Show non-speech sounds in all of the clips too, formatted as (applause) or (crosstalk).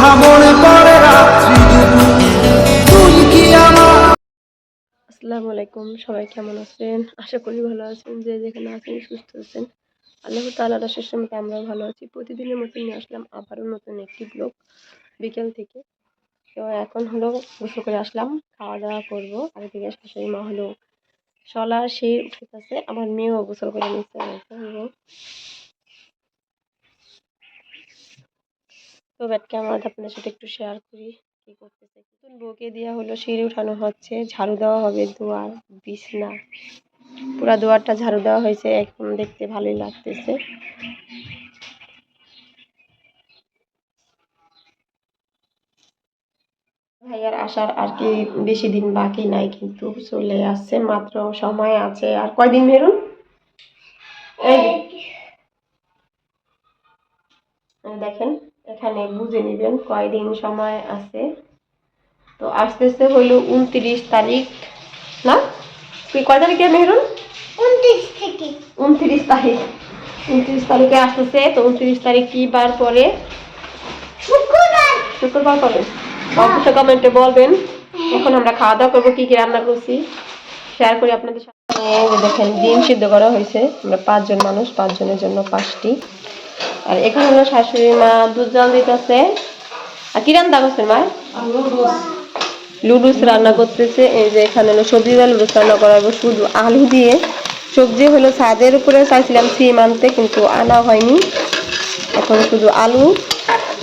আমার আসসালামু আলাইকুম, সবাই কেমন আছেন? আশা করি ভালো আছেন, যে যেখানে আছেন সুস্থ আছেন। আল্লাহ তাআলার শেষ মতো আমরাও ভালো আছি। প্রতিদিনের মতো নিয়ে আসলাম আবারও নতুন একটি ব্লগ বিকেল থেকে। তো এখন হলো গোসল করে আসলাম খাওয়া দাওয়া করব আর এদিকে শাশুড়ি মা হলো শলা সে উঠেছে আমার মেয়েও গোসল করে নিচ্ছে আমাকে হলো তো ব্যাট ক্যামেরাটা আপনাদের সাথে একটু শেয়ার করি কি করতেছে। নতুন বউকে দেওয়া হলো সিঁড়ি উঠানো হচ্ছে ঝাড়ু দেওয়া হবে দুয়ার বিছনা। পুরা দুয়ারটা ঝাড়ু দেওয়া হয়েছে এখন দেখতে ভালোই লাগতেছে। ভাইয়ার আসার আর কি বেশি দিন বাকি নাই কিন্তু চলে আসছে মাত্র সময় আছে। আর কয়দিন এই দেখেন। এখানে বুঝে নেবেন কয়দিন সময় আছে। তো আসতেছে হইল উনত্রিশ তারিখ না? তুই কয় তারিখে মেহরুন? উনত্রিশ থেকে। উনত্রিশ তারিখ। উনত্রিশ তারিখে আসতেছে তো উনত্রিশ তারিখ কি বার পরে শুক্রবার। শুক্রবার পরে অবশ্যই কমেন্টে বলবেন। এখন আমরা খাওয়া দাওয়া করব কি কি রান্না করছি। শেয়ার করি আপনাদের সাথে দেখেন ডিম সিদ্ধ করা হয়েছে। আমরা পাঁচজন মানুষ পাঁচজনের জন্য পাঁচটি। আর এখানে হলো শাশুড়ি মা দুধ জল দিতেছে। আর কি রান্না করছেন মা? লুডুস রান্না করতেছে। এই যে এখানে হলো সবজি দিয়ে লুডুস রান্না করা হবে শুধু আলু দিয়ে। সবজি হলো ছাদের উপরে চাইছিলাম সিম আনতে, কিন্তু আনা হয়নি। এখন শুধু আলু।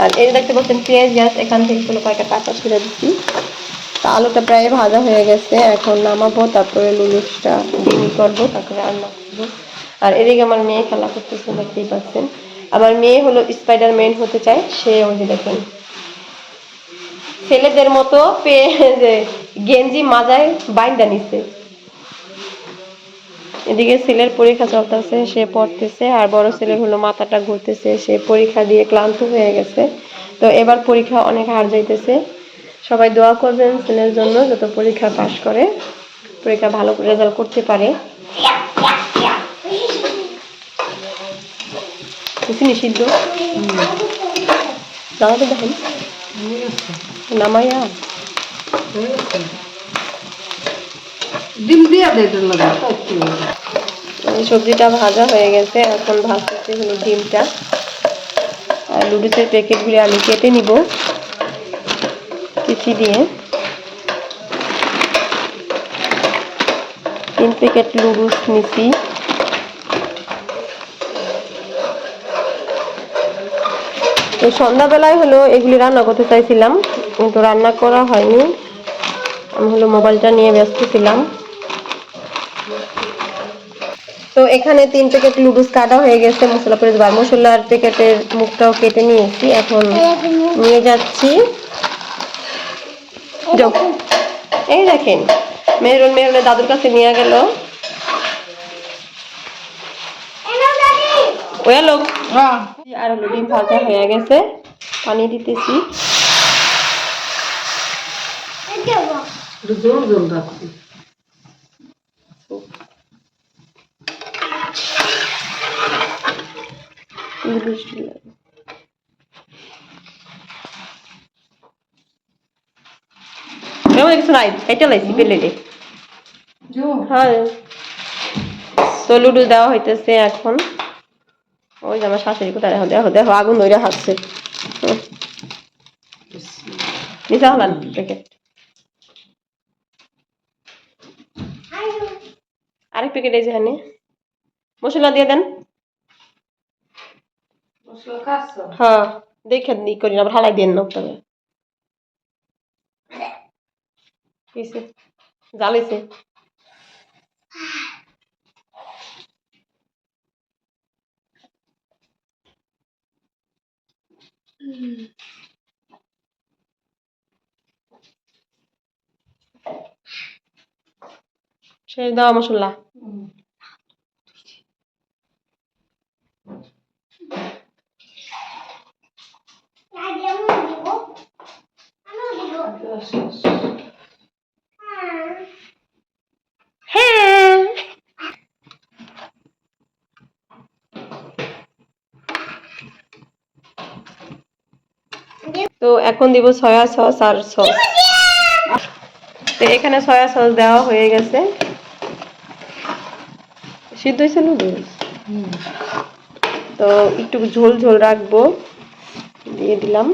আর এই দেখতে পাচ্ছেন পেঁয়াজ, গ্যাস, এখান থেকে কোনো কয়েকটা টাকা ছেড়ে দিচ্ছি। তা আলুটা প্রায় ভাজা হয়ে গেছে। এখন নামাবো, তারপরে লুডুসটা করব, তারপরে রান্না করব। আর এদিকে আমার মেয়ে খেলা করতেছে, দেখতেই পাচ্ছেন। আমার মেয়ে হলো স্পাইডার ম্যান হতে চায়, সে ওই যে দেখেন। ছেলেদের মতো পেয়ে (laughs) যে গেঞ্জি মাজায় বাইন্দা নিচ্ছে এদিকে ছেলের পরীক্ষা চলতেছে, সে পড়তেছে, আর বড় ছেলের হলো মাথাটা ঘুরতেছে, সে পরীক্ষা দিয়ে ক্লান্ত হয়ে গেছে। তো এবার পরীক্ষা অনেক হার যাইতেছে। সবাই দোয়া করবেন ছেলের জন্য, যত পরীক্ষা পাশ করে, পরীক্ষা ভালো রেজাল্ট করতে পারে। বুঝিনি সিদ্ধ দাঁড়াতে দেখেন নামাইয়া। ডিম দিয়ে সবজিটা ভাজা হয়ে গেছে এখন ভাজতেছি হলো ডিমটা। আর লুডুসের প্যাকেটগুলি আমি কেটে নিব। কিচি দিয়ে। তিন প্যাকেট লুডুস নিছি। তো সন্ধ্যাবেলায় হলো এগুলি রান্না করতে চাইছিলাম, কিন্তু রান্না করা হয়নি। আমি হলো মোবাইলটা নিয়ে ব্যস্ত ছিলাম। তো এখানে তিন প্যাকেট লুডুস কাটা হয়ে গেছে, মশলা করে দেবার মশলার প্যাকেটের মুখটাও কেটে নিয়েছি, এখন নিয়ে যাচ্ছি। এই দেখেন, মেহরুন, মেহরুনের দাদুর কাছে নিয়ে গেল। ওয়া লোক। আর ডিম ভাজা হয়ে গেছে। পানি দিতেছি। জোর জোর রাখছি হ্যাঁ। লুডু দেওয়া হইতেছে এখন। ওই আমার শাশুড়ি কোথায়? দেখো দেখো দেখো আগুন ধরে হাসছে। নিচে প্যাকেট আরেক প্যাকেট এই যেখানে মশলা দিয়ে দেন। হ্যাঁ দেখে ই করি না হালাই দিয়ে না তবে। কিসে জ্বালাইছে সে দেওয়া মশলা হ্যাঁ তো এখন দিব সয়া সস আর সস তো এখানে সয়া সস দেওয়া হয়ে গেছে। সিদ্ধ হয়েছে নুডলস তো একটু ঝোল ঝোল রাখব। দিয়ে দিলাম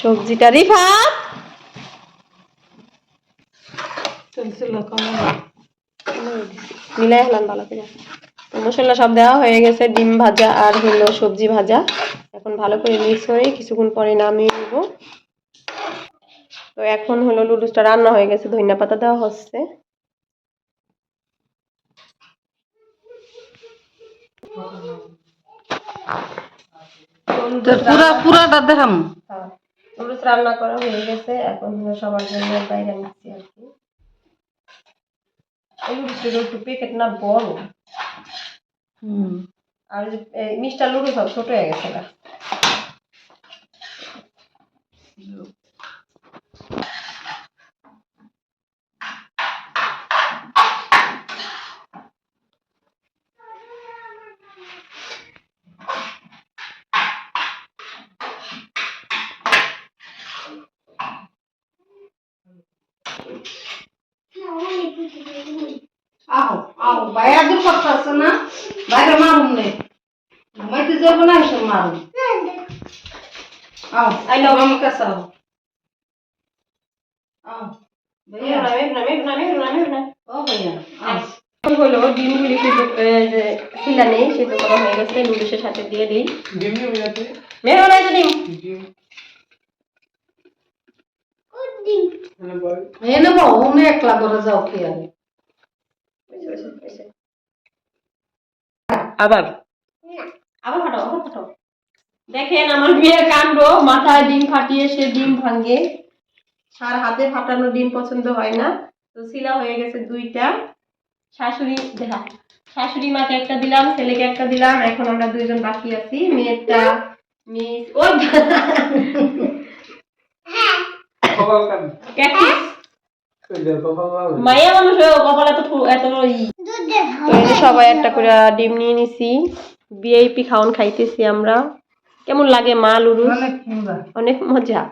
সবজিটা রিফা মিলাই হলাম ভালো করে। মশলা সব দেওয়া হয়ে গেছে ডিম ভাজা আর হলো সবজি ভাজা। এখন ভালো করে মিক্স হয়ে কিছুক্ষণ পরে নামিয়ে নিব। তো এখন হলো লুডুসটা রান্না হয়ে গেছে ধনিয়া পাতা দেওয়া হচ্ছে। পুরা পুরাটা দেখাম। লুডুস রান্না করা হয়ে গেছে এখন সবার জন্য বাইরে নিচ্ছি আর কি। এই একটু প্যাকেট না বড়। আর মিষ্টার লুডুস সব ছোট হয়ে গেছে গা। আহো আহো বাইরে দূর কথা আছে না বাইরে মারুম নে। ঘুমাইতে যাব না এসব মারুম। আও আই নাও আমার কাছে আও। আও ভাইয়া। মেঘনা, মেঘনা, মেঘনা, মেঘনা, মেঘনা। ও ভাইয়া আও। হলো ডিমগুলি সিদ্ধ ছিলা নেই সিদ্ধ করা হয়ে গেছে নুডলসের সাথে দিয়ে দিই। মেঘনা এই যে ডিম। এ নেব ওনে একলা করে যাও কি আর আবার? আবার ফাটাও আবার ফাটাও। দেখেন আমার মেয়ের কাণ্ড মাথায় ডিম ফাটিয়ে সে ডিম ভাঙে। সার হাতে ফাটানো ডিম পছন্দ হয় না। তো শিলা হয়ে গেছে দুইটা। শাশুড়ি দেখা শাশুড়ি মাকে একটা দিলাম ছেলেকে একটা দিলাম এখন আমরা দুইজন বাকি আছি। মেয়েরটা মিস ও মায়া মানুষ কপালে তো এত তো এই সবাই একটা করে ডিম নিয়ে নিছি। ভিআইপি খাওন খাইতেছি আমরা। কেমন লাগে মা লুরু অনেক মজা।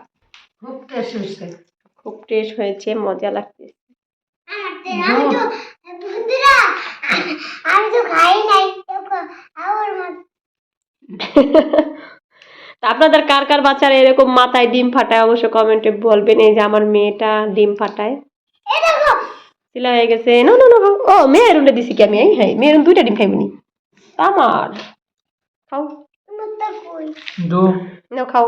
খুব টেস্ট হয়েছে। খুব টেস্ট হয়েছে মজা লাগতেছে। আমি তো বন্ধুরা আমি তো খাই নাই তো আমার মা (laughs) তা আপনাদের কার কার বাচ্চারা এরকম মাথায় ডিম ফাটায় অবশ্য কমেন্টে বলবেন এই যে আমার মেয়েটা ডিম ফাটায়। সিলা হয়ে গেছে না না না ও মেয়ের দিছি কি আমি এই হ্যাঁ মেয়ের দুইটা ডিম খাইবনি আমার খাও কই খাও